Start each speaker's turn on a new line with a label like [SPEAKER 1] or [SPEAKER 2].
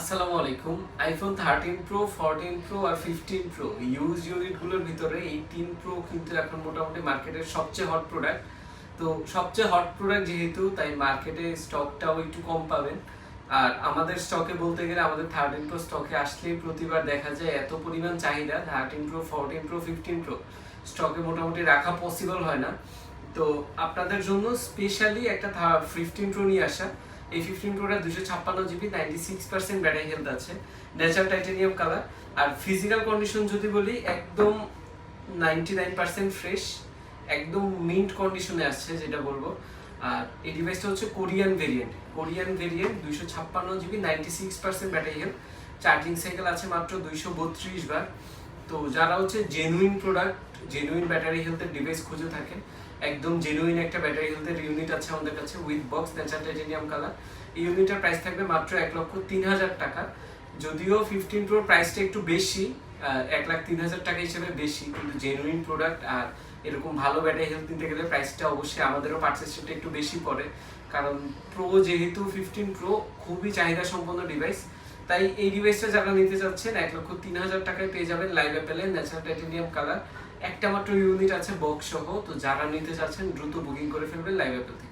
[SPEAKER 1] আসসালামু আলাইকুম। IPhone thirteen pro fourteen pro আর fifteen pro use ইউনিটগুলোর ভিতরে এইটিন প্রো কিন্তু এখন মোটামুটি মার্কেটের সবচেয়ে হট প্রোডাক্ট তো সবচেয়ে হট প্রোডাক্ট যেহেতু, তাই মার্কেটে স্টকটাও একটু কম পাবেন। আর আমাদের স্টকে বলতে গেলে আমাদের থার্টিন প্রো স্টকে আসলেই প্রতিবার দেখা যায় এত পরিমাণ চাহিদা thirteen pro fourteen pro fifteen pro স্টকে মোটামুটি রাখা পসিবল হয় না। তো আপনাদের জন্য স্পেশালি একটা ফিফটিন প্রো নিয়ে আসা। এই ফিফটিন প্রোটা দুশো ছাপ্পান্ন GB ninety six percent battery health আছে ন্যাচার টাইটেনিয়াম কালার আর ফিজিক্যাল কন্ডিশন যদি বলি, একদম নাইনটি নাইন পার্সেন্ট ফ্রেশ একদম মিন্ট কন্ডিশনে আসছে যেটা বলব। আর এই ডিভাইসটা হচ্ছে কোরিয়ান ভেরিয়েন্ট কোরিয়ান ভেরিয়েন্ট দুইশো ছাপ্পান্ন GB ninety six percent battery health charging cycle আছে মাত্র দুইশো বত্রিশ বার। তো যারা হচ্ছে জেনুইন প্রোডাক্ট জেনুইন ব্যাটারি হেলথের ডিভাইস খুঁজে থাকেন, একদম জেনুইন একটা ব্যাটারি হেলথের ইউনিট আছে আমাদের কাছে with box nature titanium colour এই ইউনিটের প্রাইস থাকবে মাত্র এক লক্ষ তিন হাজার টাকা। যদিও ফিফটিন প্রোর প্রাইসটা একটু বেশি এক লাখ তিন হাজার টাকা হিসেবে বেশি, কিন্তু জেনুইন প্রোডাক্ট আর এরকম ভালো ব্যাটারি হেলথ নিতে গেলে প্রাইসটা অবশ্যই আমাদেরও পার্চেসটা একটু বেশি পড়ে। কারণ প্রো যেহেতু ফিফটিন প্রো খুবই চাহিদা সম্পন্ন ডিভাইস তাই এই ডিভাইসটা যারা নিতে চাচ্ছেন, এক লক্ষ তিন হাজার টাকায় পেয়ে যাবেন লাইভ অ্যাপেলে ন্যাচারাল টাইটেনিয়াম কালার একটা মাত্র ইউনিট আছে বক্স সহ, তো যারা নিতে চাচ্ছেন, দ্রুত বুকিং করে ফেলবেন লাইভ অ্যাপেল থেকে।